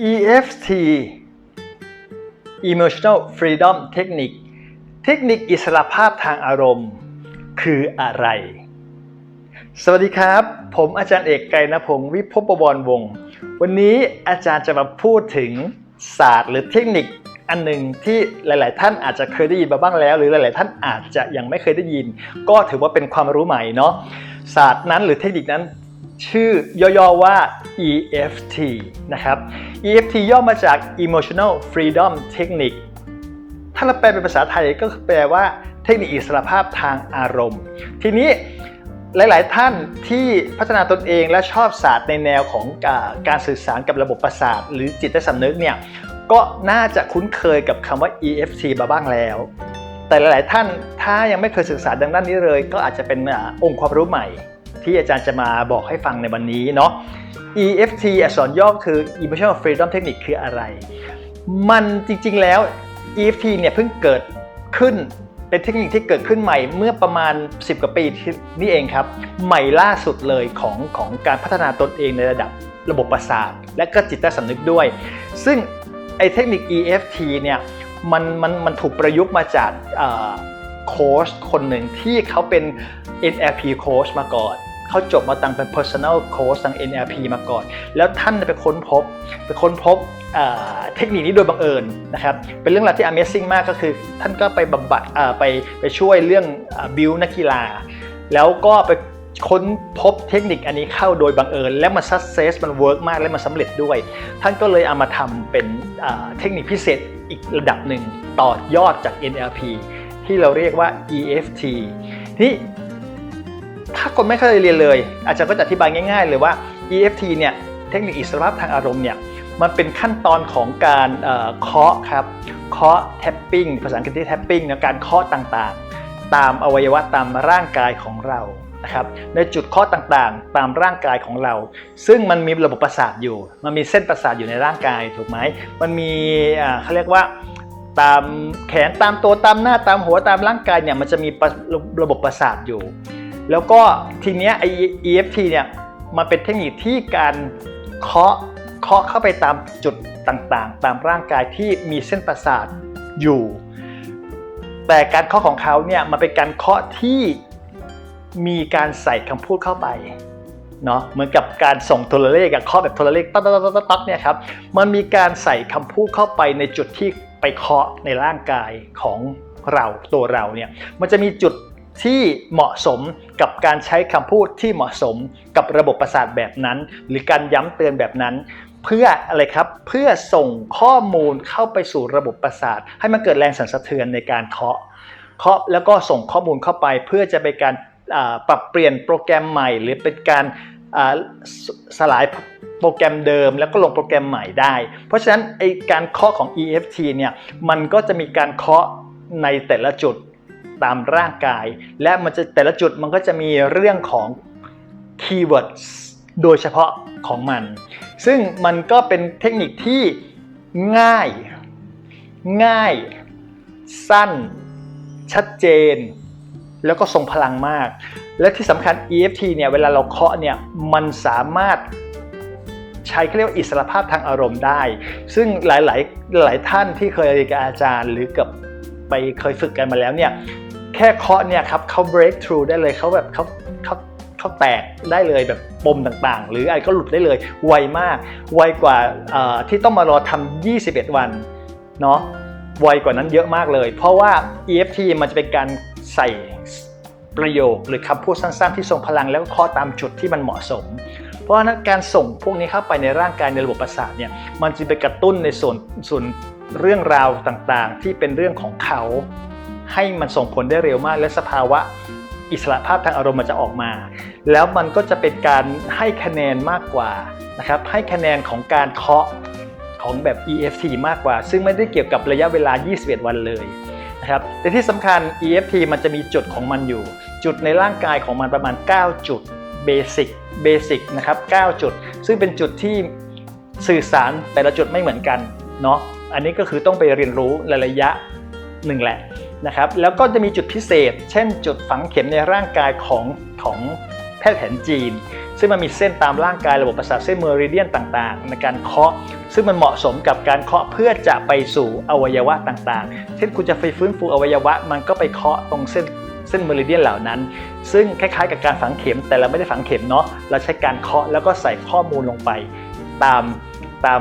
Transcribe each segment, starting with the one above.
EFT Emotional Freedom Technique เทคนิคอิสระภาพทางอารมณ์ คืออะไร สวัสดีครับ ผมอาจารย์เอกไกรณพงศ์วิภพบวรวงศ์วันนี้อาจารย์จะมาพูดถึงศาสตร์หรือเทคนิคอันหนึ่งที่หลาย ๆ ท่านอาจจะเคยได้ยินมาบ้างแล้ว หรือหลาย ๆ ท่านอาจจะยังไม่เคยได้ยิน ก็ถือว่าเป็นความรู้ใหม่เนาะศาสตร์นั้นหรือเทคนิคนั้นชื่อย่อ ๆ ว่า EFT นะครับ EFT ย่อมาจาก Emotional Freedom Technique ถ้าเราแปลเป็นภาษาไทยก็แปลว่าเทคนิคอิสรภาพทางอารมณ์ ทีนี้หลาย ๆ ท่านที่พัฒนาตนเองและชอบศาสตร์ในแนวของการสื่อสารกับระบบประสาท หรือจิตใต้สำนึกเนี่ยก็น่าจะคุ้นเคยกับคำว่า EFT มาบ้างแล้ว แต่หลาย ๆ ท่านถ้ายังไม่เคยศึกษาดังด้านนี้เลย ก็อาจจะเป็นองค์ความรู้ใหม่ ที่อาจารย์จะมาบอกให้ฟังในวันนี้เนาะ EFT อักษรย่อคือ Emotional Freedom Technique คืออะไร มันจริงๆแล้ว EFT เนี่ยเพิ่งเกิดขึ้นเป็นเทคนิคที่เกิดขึ้นใหม่เมื่อประมาณ 10 กว่าปีที่นี่เองครับ ใหม่ล่าสุดเลยของของการพัฒนาตนเองในระดับระบบประสาท และก็จิตใต้สำนึกด้วย ซึ่งไอเทคนิค EFT เนี่ยมันมันมันถูกประยุกต์มาจากโค้ชคนหนึ่งที่เขาเป็น NLP โค้ชมาก่อน เขาจบมาตั้งเป็น personal coach ทาง NLP มาก่อน แล้วท่านไปค้นพบไปค้นพบเทคนิคนี้โดยบังเอิญนะครับ เป็นเรื่องราวที่ Amazing มากก็คือท่านก็ไปบำบัดไปไปช่วยเรื่องบิวนักกีฬา แล้วก็ไปค้นพบเทคนิคอันนี้เข้าโดยบังเอิญ และมัน success มัน work มากและมันสำเร็จด้วย ท่านก็เลยเอามาทำเป็นเทคนิคพิเศษอีกระดับหนึ่งต่อยอดจาก NLP ที่เราเรียกว่า EFT ที่ ถ้าคนไม่เคยเรียนเลย อาจารย์ก็จะอธิบายง่าย ๆ เลยว่า EFT เนี่ยเทคนิคอิสรภาพทางอารมณ์เนี่ยมันเป็นขั้นตอนของการเคาะครับเคาะ tapping ภาษาอังกฤษที่ tapping นะการเคาะต่างๆ ตามอวัยวะตามร่างกายของเรานะครับในจุดเคาะต่างๆ ตามร่างกายของเรา ซึ่งมันมีระบบประสาทอยู่ มันมีเส้นประสาทอยู่ในร่างกายถูกไหมมันมีเขาเรียกว่าตามแขนตามตัวตามหน้าตามหัวตามร่างกายเนี่ยมันจะมีระบบประสาทอยู่ แล้วก็ทีเนี้ยไอ EFT เนี่ยมันเป็นเทคนิคที่การเคาะเคาะเข้าไปตามจุดต่างๆ ตามร่างกายที่มีเส้นประสาทอยู่ แต่การเคาะของเขาเนี่ยมันเป็นการเคาะที่มีการใส่คำพูดเข้าไปเนาะเหมือนกับการส่งโทรเลขกับเคาะแบบโทรเลขต๊อกต๊อกต๊อกต๊อกเนี่ยครับมันมีการใส่คำพูดเข้าไปในจุดที่ไปเคาะในร่างกายของเราตัวเราเนี่ยมันจะมีจุด ที่เหมาะสมกับการใช้คำพูดที่เหมาะสมกับระบบประสาทแบบนั้น หรือการย้ำเตือนแบบนั้น เพื่ออะไรครับเพื่อส่งข้อมูลเข้าไปสู่ระบบประสาท ให้มันเกิดแรงสั่นสะเทือนในการเคาะเคาะแล้วก็ส่งข้อมูลเข้าไปเพื่อจะเป็นการปรับเปลี่ยนโปรแกรมใหม่ หรือเป็นการสลายโปรแกรมเดิมแล้วก็ลงโปรแกรมใหม่ได้ เพราะฉะนั้นไอการเคาะของ EFT เนี่ยมันก็จะมีการเคาะในแต่ละจุด ตามร่างกาย และมันจะแต่ละจุดมันก็จะมีเรื่องของคีย์เวิร์ดโดยเฉพาะของมัน ซึ่งมันก็เป็นเทคนิคที่ง่าย ง่าย สั้น ชัดเจน แล้วก็ทรงพลังมาก และที่สำคัญ EFT เนี่ยเวลาเราเคาะเนี่ยมันสามารถใช้เขาเรียกว่าอิสรภาพทางอารมณ์ได้ ซึ่งหลาย ๆ หลายท่านที่เคยเรียนกับอาจารย์ หรือกับไปเคยฝึกกันมาแล้วเนี่ย แค่เคาะเนี่ยครับเขา break through ได้เลยเขาแบบเขาเขาเขาแตกได้เลยแบบปมต่างๆ หรืออะไรก็หลุดได้เลย ไวมาก ไวกว่าที่ต้องมารอทำ21 วันเนาะไวกว่านั้นเยอะมากเลย เพราะว่า EFT มันจะเป็นการใส่ประโยคหรือคำพูดสั้นๆ ที่ทรงพลังแล้วก็เคาะตามจุดที่มันเหมาะสม เพราะฉะนั้นการส่งพวกนี้เข้าไปในร่างกายในระบบประสาทเนี่ยมันจะไปกระตุ้นในส่วนส่วนเรื่องราวต่างๆ ที่เป็นเรื่องของเขา ให้มันส่งผลได้เร็วมาก และสภาวะอิสระภาพทางอารมณ์มันจะออกมา แล้วมันก็จะเป็นการให้คะแนนมากกว่านะครับให้คะแนนของการเคาะของแบบ EFT มากกว่า ซึ่งไม่ได้เกี่ยวกับระยะเวลา 21 วันเลยนะครับแต่ที่สำคัญ EFT มันจะมีจุดของมันอยู่ จุดในร่างกายของมันประมาณ 9 จุดเบสิกเบสิกนะครับ 9 จุด ซึ่งเป็นจุดที่สื่อสารแต่ละจุดไม่เหมือนกันเนาะอันนี้ก็คือต้องไปเรียนรู้ระยะหนึ่งแหละ นะครับแล้วก็จะมีจุดพิเศษ เช่น จุดฝังเข็มในร่างกายของของแพทย์แผนจีนซซึ่งมันมีเส้นตามร่างกายระบบประสาทเส้นเมอริเดียนต่างๆ ในการเคาะ ซึ่งมันเหมาะสมกับการเคาะเพื่อจะไปสู่อวัยวะต่างๆ เช่นคุณจะไปฟื้นฟูอวัยวะ มันก็ไปเคาะตรงเส้นเส้นเมอริเดียนเหล่านั้น ซึ่งคล้ายๆ กับการฝังเข็มแต่เราไม่ได้ฝังเข็มเนาะเราใช้การเคาะแล้วก็ใส่ข้อมูลลงไปตามตาม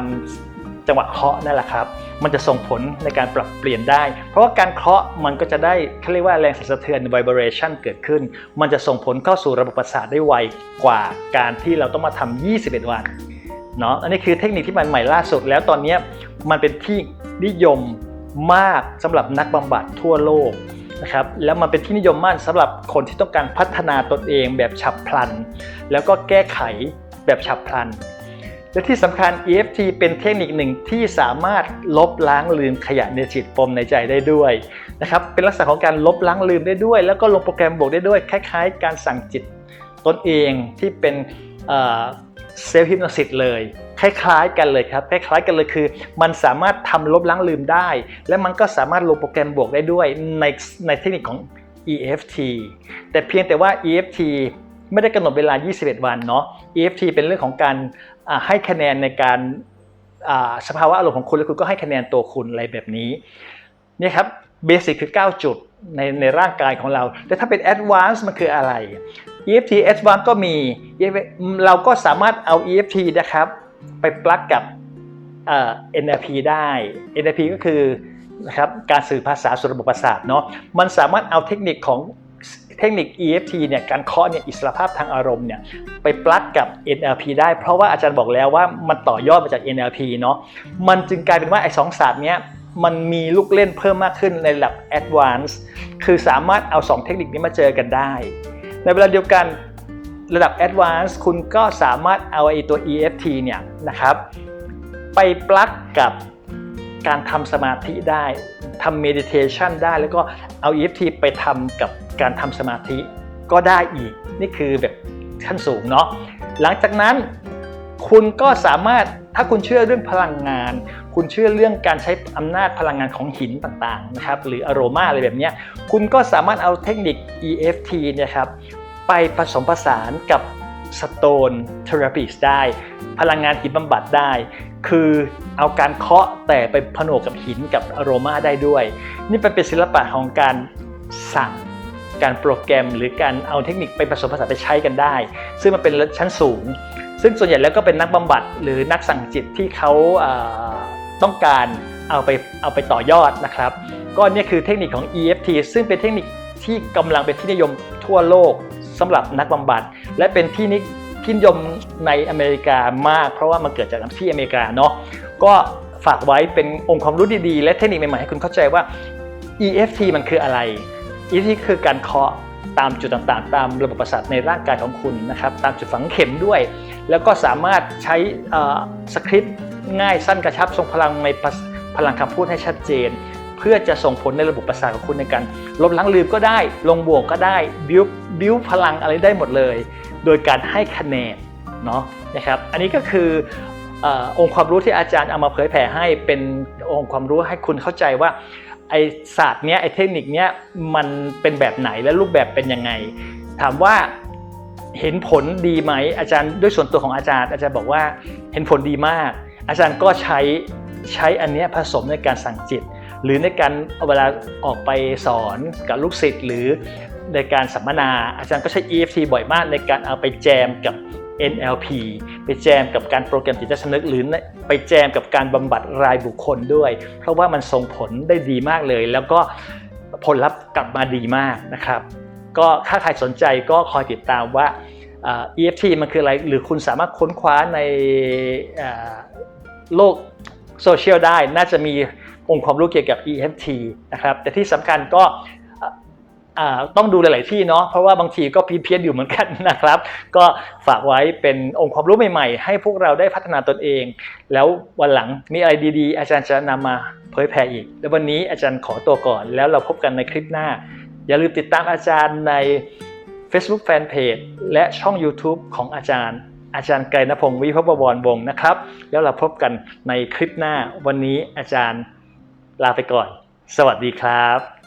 จังหวะเคาะนั่นแหละครับ มันจะส่งผลในการปรับเปลี่ยนได้ เพราะว่าการเคาะมันก็จะได้เขาเรียกว่าแรงสั่นสะเทือน vibration เกิดขึ้น มันจะส่งผลเข้าสู่ระบบประสาทได้ไวกว่าการที่เราต้องมาทำ21 วันเนาะ อันนี้คือเทคนิคที่มันใหม่ล่าสุด แล้วตอนนี้มันเป็นที่นิยมมากสำหรับนักบำบัดทั่วโลกนะครับแล้วมันเป็นที่นิยมมากสำหรับคนที่ต้องการพัฒนาตนเองแบบฉับพลัน แล้วก็แก้ไขแบบฉับพลัน และที่สำคัญ EFT เป็นเทคนิคหนึ่งที่สามารถลบล้างลืมขยะในจิตปมในใจได้ด้วยนะครับเป็นลักษณะของการลบล้างลืมได้ด้วย แล้วก็ลงโปรแกรมบวกได้ด้วย คล้ายๆ การสั่งจิตตนเองที่เป็นเซลล์ฮิปโนซิสเลย คล้ายๆกันเลยครับคล้ายๆกันเลยคือ มันสามารถทำลบล้างลืมได้ และมันก็สามารถลงโปรแกรมบวกได้ด้วยในในเทคนิคของ EFT แต่เพียงแต่ว่า EFT ไม่ได้กำหนดเวลา 21 วันเนาะ EFT เป็นเรื่องของการ ให้คะแนนในการสภาวะอารมณ์ของคุณแล้วคุณก็ให้คะแนนตัวคุณอะไรแบบนี้นี่ครับเบสิกคือ 9 จุดในในร่างกายของเรา แต่ถ้าเป็น Advanced มันคืออะไร EFT Advanced ก็มี เราก็สามารถเอา EFT นะครับ ไปปลักกับ NLP ได้ NLP ก็คือนะครับการสื่อภาษาสู่ระบบประสาทเนาะมันสามารถเอาเทคนิคของ เทคนิค EFT เนี่ยการเคาะเนี่ยอิสรภาพทางอารมณ์เนี่ยไปปลักกับ NLP ได้ เพราะว่าอาจารย์บอกแล้วว่ามันต่อยอดมาจาก NLP เนาะมันจึงกลายเป็นว่าไอ้สองศาสตร์เนี้ยมันมีลูกเล่นเพิ่มมากขึ้นในระดับ Advanced คือสามารถเอา 2 เทคนิคนี้มาเจอกันได้ ในเวลาเดียวกันระดับ Advanced คุณก็สามารถเอาไอ้ตัว EFT เนี่ยนะครับไปปลักกับการทำสมาธิได้ทำ meditation ได้แล้วก็เอา EFT ไปทำกับ การทำสมาธิก็ได้อีก นี่คือแบบขั้นสูงเนาะหลังจากนั้นคุณก็สามารถถ้าคุณเชื่อเรื่องพลังงาน คุณเชื่อเรื่องการใช้อำนาจพลังงานของหินต่างๆนะครับหรืออโรมาอะไรแบบนี้คุณก็สามารถเอาเทคนิค EFT นี่ยครับไปผสมผสานกับ Stone Therapy ได้ พลังงานหินบำบัดได้ คือเอาการเคาะแต่ไปผนวกกับหินกับอโรมาได้ด้วย นี่เป็นศิลปะของการสั่ง การโปรแกรม หรือการเอาเทคนิคไปผสมผสานไปใช้กันได้ ซึ่งมันเป็นชั้นสูง ซึ่งส่วนใหญ่แล้วก็เป็นนักบำบัดหรือนักสั่งจิตที่เขาต้องการเอาไปเอาไปต่อยอดนะครับก็นี่คือเทคนิคของ EFT ซึ่งเป็นเทคนิคที่กำลังเป็นที่นิยมทั่วโลกสำหรับนักบำบัด และเป็นที่นิที่นิยมในอเมริกามาก เพราะว่ามันเกิดจากที่อเมริกาเนาะก็ฝากไว้เป็นองค์ความรู้ดีๆ และเทคนิคใหม่ๆให้คุณเข้าใจว่า EFT มันคืออะไร EFT คือการเคาะตามจุดต่างๆ ตามระบบประสาทในร่างกายของคุณนะครับตามจุดฝังเข็มด้วย แล้วก็สามารถใช้สคริปต์ง่ายสั้นกระชับทรงพลังในพลังคำพูดให้ชัดเจน เพื่อจะส่งผลในระบบประสาทของคุณในการลบล้างลืมก็ได้ ลงบวกก็ได้บิวบิวพลังอะไรได้หมดเลย โดยการให้คะแนนเนาะนะครับอันนี้ก็คือองค์ความรู้ที่อาจารย์เอามาเผยแผ่ให้เป็นองค์ความรู้ให้คุณเข้าใจว่า ไอศาสตร์เนี้ยไอเทคนิคเนี้ยมันเป็นแบบไหนและรูปแบบเป็นยังไง ถามว่าเห็นผลดีไหมอาจารย์ด้วยส่วนตัวของอาจารย์ อาจารย์บอกว่าเห็นผลดีมาก อาจารย์ก็ใช้ใช้อันนี้ผสมในการสั่งจิต หรือในการเวลาออกไปสอนกับลูกศิษย์หรือในการสัมมนา อาจารย์ก็ใช้ EFT บ่อยมากในการเอาไปแจมกับ NLP ไปแจมกับการโปรแกรมจิตใจสำนึกหรือไปแจมกับการบำบัดรายบุคคลด้วย เพราะว่ามันส่งผลได้ดีมากเลย แล้วก็ผลลัพธ์กลับมาดีมากนะครับ ก็ถ้าใครสนใจก็คอยติดตามว่า EFT มันคืออะไรหรือคุณสามารถค้นคว้าในโลกโซเชียลได้ น่าจะมีองค์ความรู้เกี่ยวกับ EFT นะครับ แต่ที่สำคัญก็ ต้องดูหลาย ๆ ที่เนาะเพราะว่าบางทีก็พีเพี้ยนอยู่เหมือนกันนะครับ ก็ฝากไว้เป็นองค์ความรู้ใหม่ ๆ ให้พวกเราได้พัฒนาตนเอง แล้ววันหลังมีอะไรดี ๆ อาจารย์จะนำมาเผยแผ่อีก แล้ววันนี้อาจารย์ขอตัวก่อน แล้วเราพบกันในคลิปหน้า อย่าลืมติดตามอาจารย์ใน Facebook Fanpage และช่อง YouTube ของอาจารย์ อาจารย์ไกรณพงศ์วิภพบวรวงศ์นะครับ แล้วเราพบกันในคลิปหน้า วันนี้อาจารย์ลาไปก่อน สวัสดีครับ